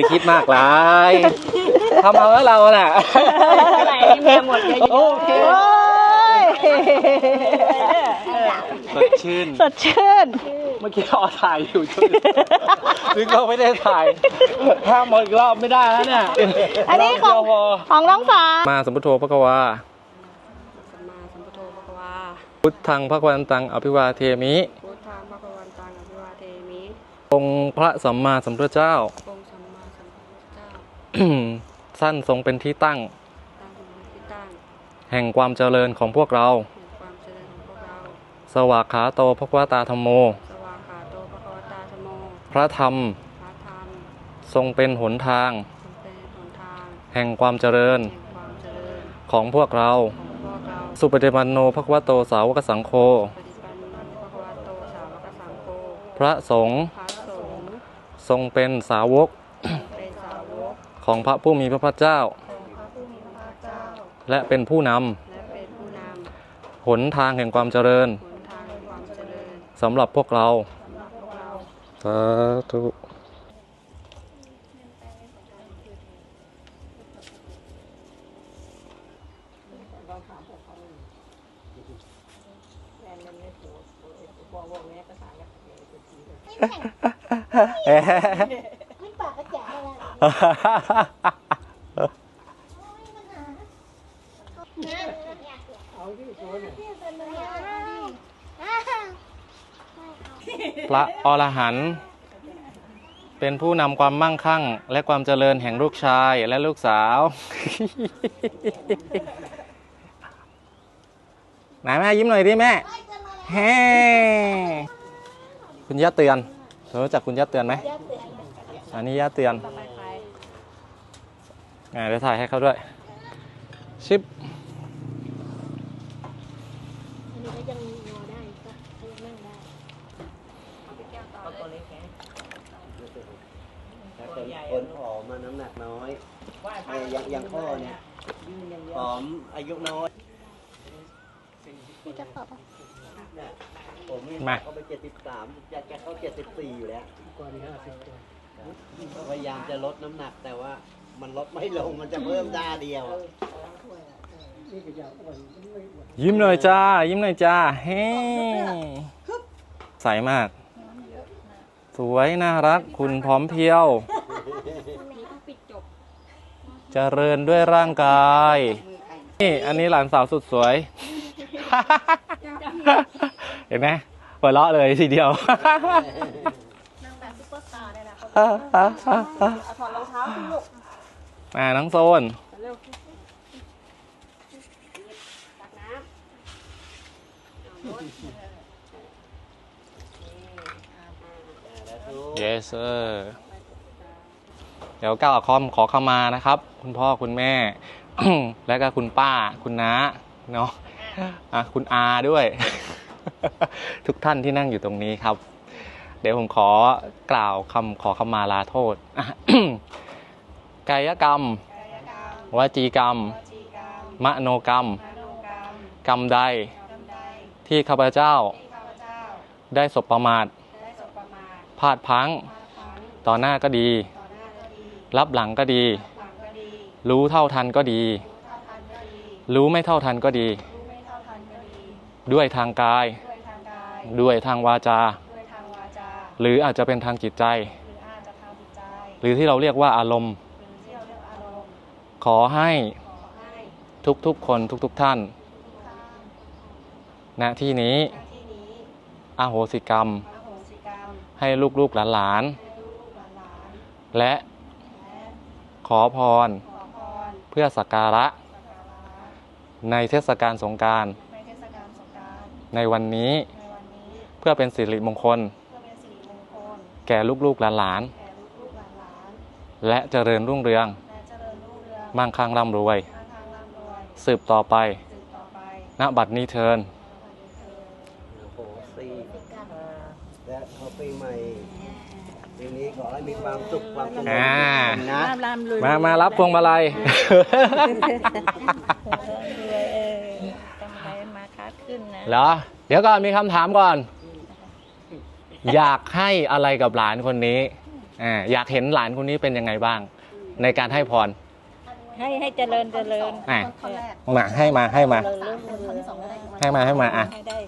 ยคิดมากหลายทำเอาแล้วเราน่ะอะไรที่แม่หมดเยอะโอเคโอ้ยสดชื่นสดชื่น เมื่อกี้เราถ่ายอยู่ช่วยนึกเราไม่ได้ถ่ายห้ามมาอีกรอบไม่ได้แล้วเนี่ยอันนี้ของรบเดียวพอของน้องสาวมาสมพุทโธพระกวาสัมมาสัมพุทโธภะคะวาพุทธังพระควันตังอภิวาเทมิพุทธังภะคะวันตังอภิวาเทมิองค์พระสัมมาสัมพุทธเจ้าองค์สัมมาสัมพุทธเจ้า สั้นทรงเป็นที่ตั้งตั้งอยู่ที่ตั้งแห่งความเจริญของพวกเราแห่งความเจริญของพวกเรา สวากขาโตพระกวาตาธรรมโมสวากขาโตภะคะวตาธรรมโม พระธรรมพระธรรมทรงเป็นหนทางทรงเป็นหนทาง แห่งความเจริญแห่งความเจริญของพวกเราของพวกเรา สุปฏิปันโนพระควโตสาวกสังโฆปฏิปันโนภะคะวะโตสาวกสังโฆพระสงฆ์พระสงฆ์ทรงเป็นสาวกเป็นสาวก ของพระผู้มีพระภาคเจ้า ของพระผู้มีพระภาคเจ้า และเป็นผู้นและเป็นผู้นำหนทางแห่งความเจริญำหนทางแห่งความเจริญสำหรับพวกเราสำหรับพวกเรา สาธุไม่ปาก พระอรหันต์เป็นผู้นำความมั่งคั่ง และความเจริญแห่งลูกชายและลูกสาว ไหนแม่ยิ้มหน่อยดิแม่แฮ่คุณย่าเตือนรู้จักคุณย่าเตือนไหมอันนี้ย่าเตือน อ่าเดี๋ยวถ่ายให้เขาด้วย ชิปอันนี้ก็ยังงอได้ก็ยังนั่งได้ถ้าคนคนผอมมาน้ำหนักน้อยอ้อยังอยังพ่อเนี่ยผอมอายุน้อยมีกระเป๋าปะเนี่ยผมนี่มา เขาไปเจ็ดสิบสามอยากแกเขาเจ็ดสิบสี่อยู่แล้วก็พยายามจะลดน้ำหนักแต่ว่า มันลดไม่ลงมันจะเพิ่มด้าเดียวยิ้มหน่อยจ้า ยิ้มหน่อยจ้าเฮ้ใสมาก สวยน่ารัก คุณพร้อมเพรียว เจริญด้วยร่างกาย นี่อันนี้หลานสาวสุดสวย เห็นไหมหัวเราะเลยทีเดียว นางแบบซุปเปอร์สตาร์เลยนะเอาถอดรองเท้าสิลูก มาน้องโซนตักน้ำ yes sir เดี๋ยวก้าวขอขอเข้ามานะครับ คุณพ่อคุณแม่ และก็คุณป้าคุณน้าเนาะอะคุณอาด้วย ทุกท่านที่นั่งอยู่ตรงนี้ครับ เดี๋ยวผมขอกล่าวคำขอขมาลาโทษอะ กายกรรม วจีกรรม มโนกรรม กรรมใด ที่ข้าพเจ้า ได้สบประมาทพลาดพลั้งต่อหน้าก็ดี รับหลังก็ดี รู้เท่าทันก็ดี รู้ไม่เท่าทันก็ดี ด้วยทางกาย ด้วยทางวาจา หรืออาจจะเป็นทางจิตใจ หรือที่เราเรียกว่าอารมณ์ ขอให้ทุกๆคนทุกๆท่านณที่นี้อาโหสิกรรม ให้ลูกๆหลานๆและขอพร เพื่อสักการะ ในเทศกาลสงกรารในวันนี้เพื่อเป็นสิริมงคล แก่ลูกๆหลานๆและเจริญรุ่งเรือง มั่งคั่งร่ำรวย สืบต่อไป ณ บัดนี้เทินโอ้โหสี่และเขาปีใหม่ปีนี้ขอให้มีความสุขความสงบอ่า นะลำลุยมามารับพวงมาลัยทำอะไรมาคัดขึ้นนะเหรอ เดี๋ยวก่อนมีคำถามก่อน อยากให้อะไรกับหลานคนนี้อ่าอยากเห็นหลานคนนี้เป็นยังไงบ้าง ในการให้พร ให้ให้เจริญเจริญอะท่อนแรกมาให้มาให้มา เจริญรุ่งท่อนเรืที่สองก็ได้ให้มาให้มาอะให้ได้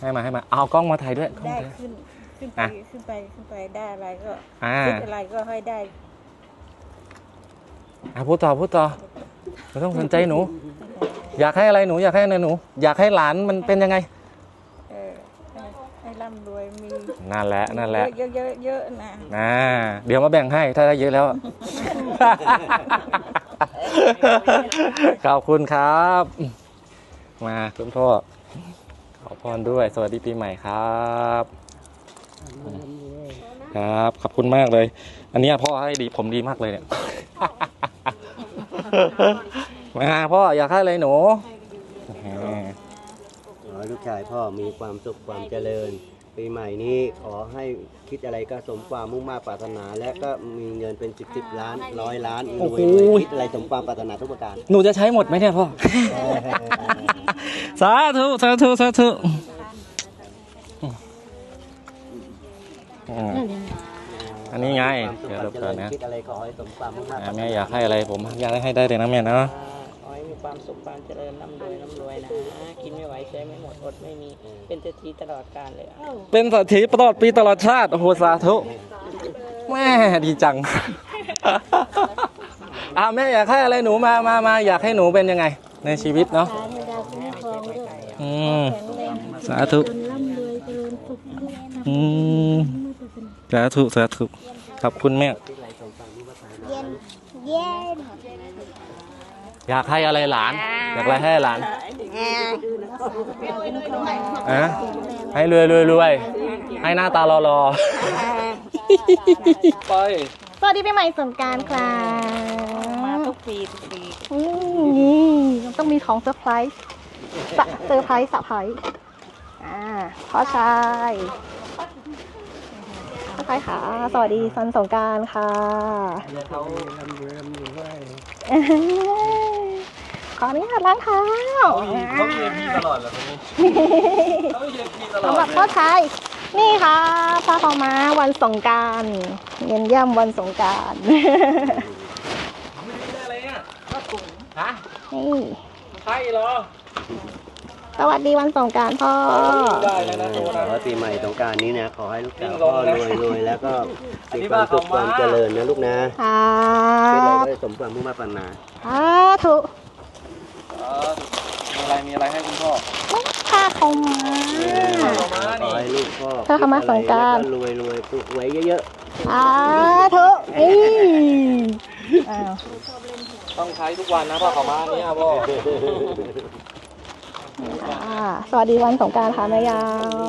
ให้มาให้มาเอากล้องมาถ่ายด้วยกล้องได้ถ่ายขึ้นขึ้นไปอะ ขึ้นไปขึ้นไปได้อะไรก็อ่าคิดอะไรก็ให้ได้อะพูดต่อพูดต่อไม่ต้องสนใจหนู อยากให้อะไรหนูอยากให้อะไรหนู อยากให้หลานมันเป็นยังไงเออให้ให้ร่ำรวยมีนั่นแหละนั่นแหละเยอะเยอะเยอะนะนะเดี๋ยวมาแบ่งให้ถ้าได้เยอะแล้ว ขอบคุณครับ มาคุณพ่อ ขอพรด้วย สวัสดีปีใหม่ครับ ครับ ขอบคุณมากเลย อันนี้พ่อให้ดีผมดีมากเลยเนี่ย มาพ่ออยากให้อะไรหนู ขอให้ลูกชายพ่อมีความสุขความเจริญ ปีใหม่นี้ขอให้คิดอะไรก็สมความมุ่งมา่ปรารถนา และก็มีเงินเป็นสิบสิบล้านร้อยล้านรโอ้วยโหรวยคิดอะไรสมความปรารถนาทุกประการหนูจะใช้หมดไหมเนี่ยพ่อ สาธุสาธุสาธุอืมอันนี้ไงความสุขเดี๋ยวความเดี๋ยวเจก่อนนะริญคิดอะไรขอให้สมความมุ่งมา่ปรารถแม่นาอยากให้อะไรผมอยากให้ได้เลยนะแม่เนาะขอให้ มีความสุขความเจริญร่ำรวยร่ำรวยนะ กินไม่ไหวใช้ไม่หมดอดไม่มี เป็นเศรษฐีตลอดกาลเลยอะเป็นสัตถีตลอดปีตลอดชาติโอ้โหสาธุแม่ดีจัง อ่าแม่อยากให้อะไรหนูมามามาอยากให้หนูเป็นยังไง ในชีวิตเนาะอืมสาธุอืมสาธุสาธุขอบคุณแม่ อยากให้อะไรหลาน อยากอะไรให้หลานอะให้รวยรวยรวยให้หน้าตารอรอไปสวัสดีปีใหม่สงกรารค่ะมาทุกปีทุกปีอืมต้องมีของเซอร์ไพรส์สะเซอร์ไพรส์สะไพรส์อ่าพ่อชายพ่อชายค่ะ สวัสดีซันสงกรารค่ะข ออนุญาตล้างเท้าเขาเรียนพี่ตลอดเหรอคนนี้เขาเรียนพี่ตลอดสำหรับพ่อชายนี่ค่ะผ้าขาวม้าวันสงกรารเย็นย่ำวันสงกรารไม่ได้อะไรเนี่ยฮะนี่ใช่เหรอสวัสดีวันสงกรารพ่อได้แล้วนะโตขนะอให้ปีใหม่สงกรารนี้นะขอให้ลูกสาววิ่งลพ่งอนะรวยรวยแล้วก็อันนี้มีความสุขบ้าคเขามาวามเจริญนะลูกนะครัคิดอะไรบก็ได้สมความมุ่งมา่ปรารถนาสาธุ มีอะไรมีอะไรให้คุณพ่อผ้าขาวม้าขอให้ลูกพ่อถ้าเขามาสงกรานต์คิดอะไรแล้วรวยรวยถูกหวยเยอะสาธุนี่อ้าวต้องใช้ทุกวันนะพ่อขาวม้าเนี่ยพ่อจ้าสวัสดีวันสงกรารค่ะแม่ยา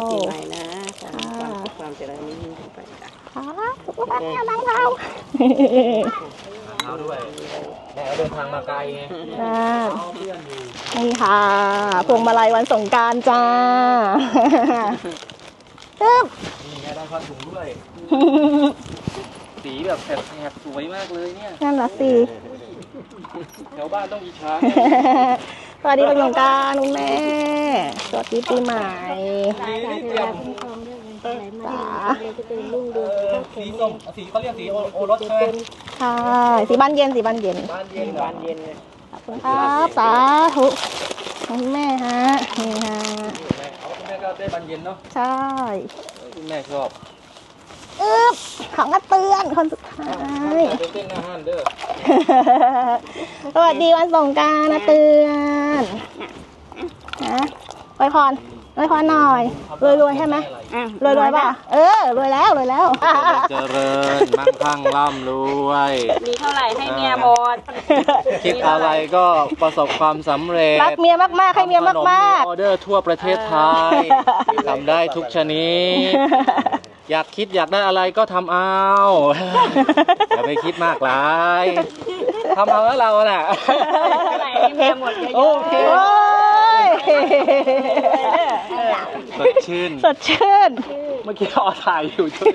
วปีใหม่นะขอให้ความสุขความเจริญยิ่งขึ้นไปจ้ะค่ะสุขภาพแข็งแรงเรา เท้าด้วยแม่ก็เดินทางมาไกลไงจ้าเอาเพื่อนอยู่นี่ค่ะพวงมาลัยวันสงกรารจ้า ตึ๊บ นี่ไงได้ผ้าถุงด้วย สีแบบแสบๆสวยมากเลยเนี่ย นั่นละสิ แถวบ้านต้องอิจฉาสวัสดีวันสงกรารคุณแม่ สวัสดีปีใหม่ นี่เตรียม จ้าเออสีส้มสีเขาเรียกสีโอโอรสใช่ไหมค่ะสีบ้านเย็นสีบ้านเย็น บ้านเย็นบานเย็นเลยขอบคุณครับ สาธุคุณแม่ฮะ นี่ฮะ แม่เอาคุณแม่ก็ได้บานเย็นเนาะใช่ คุณแม่ชอบอึ๊บของกระเตือนคนสุดท้าย ไปเต้นหน้าห้านเด้อสวัสดีวันสงกรารนะเตือนนะไวยพร ไวยพรหน่อยรวยรวยๆใช่ไหมรวยรวยๆป่ะเออรวยแล้วรวยแล้วเจริญมั่งคั่งร่ำรวย มีเท่าไหร่ให้เมียหมดคิดอะไรก็ประสบความสำเร็จรักเมียมากๆให้เมียมากทำขนออเดอร์ทั่วประเทศไทยทำได้ทุกชนิดๆอยากคิดอยากได้อะไรก็ทำเอา อย่าไปคิดมากหลายทำเอาแล้วเราน่ะเท่าไหร่ให้เมียหมดเยอะๆ โอเค โอ้ย สดชื่น สดชื่น เมื่อกี้เราถ่ายอยู่ช่วย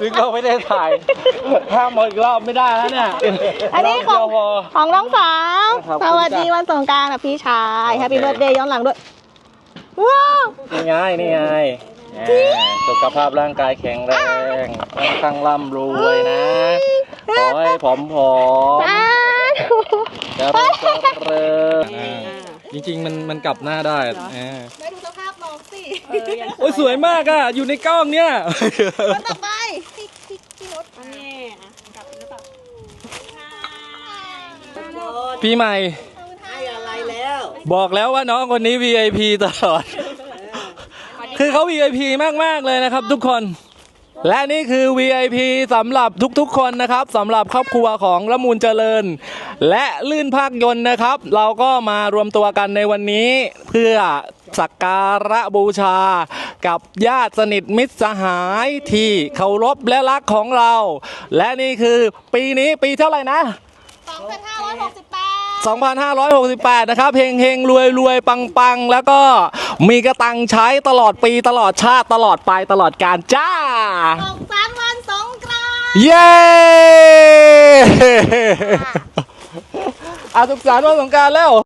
นึกเราไม่ได้ถ่ายห้ามมาอีกรอบไม่ได้แล้วเนี่ยอันนี้ของรบเดียวพอของน้องสาวครับสวัสดีวันสงกรารกับพี่ชายแฮปปี้โอเคเบิร์ดเดย์ย้อนหลังด้วยว้าวนี่ไงนี่ไงแหมสุขภาพร่างกายแข็งแรงมั่งคั่งร่ำรวยนะ ขอให้ผอมผอมอ้าว เจริญเจริญอ่า จริง ๆ มันมันกลับหน้าได้เออไม่ดูสภาพน้องสิโอ้ยสวยมากอะ อยู่ในกล้องเนี่ย คนต่อไปพี่พี่พี่รถอันนี้อะกลับหรือเปล่าปีใหม่ให้อะไรแล้ว บอกแล้วว่าน้องคนนี้ VIP ตลอด คือเขา VIP มาก ๆ เลยนะครับทุกคน และนี่คือ VIP สำหรับทุกๆ คนนะครับสำหรับครอบครัวของละมูลเจริญ และลื่นภาคยนต์นะครับ เราก็มารวมตัวกันในวันนี้เพื่อสักการะบูชา กับญาติสนิทมิตรสหายที่เคารพและรักของเรา และนี่คือปีนี้ปีเท่าไหร่นะ 2568 2568 นะครับเฮงเฮงรวยรวยปังปังแล้วก็ มีกระตังใช้ตลอดปีตลอดชาติตลอดไปตลอดการจ้าสองสามวันสงกรานต์เย้อาสุขสันต์วันสงกรารแล้ว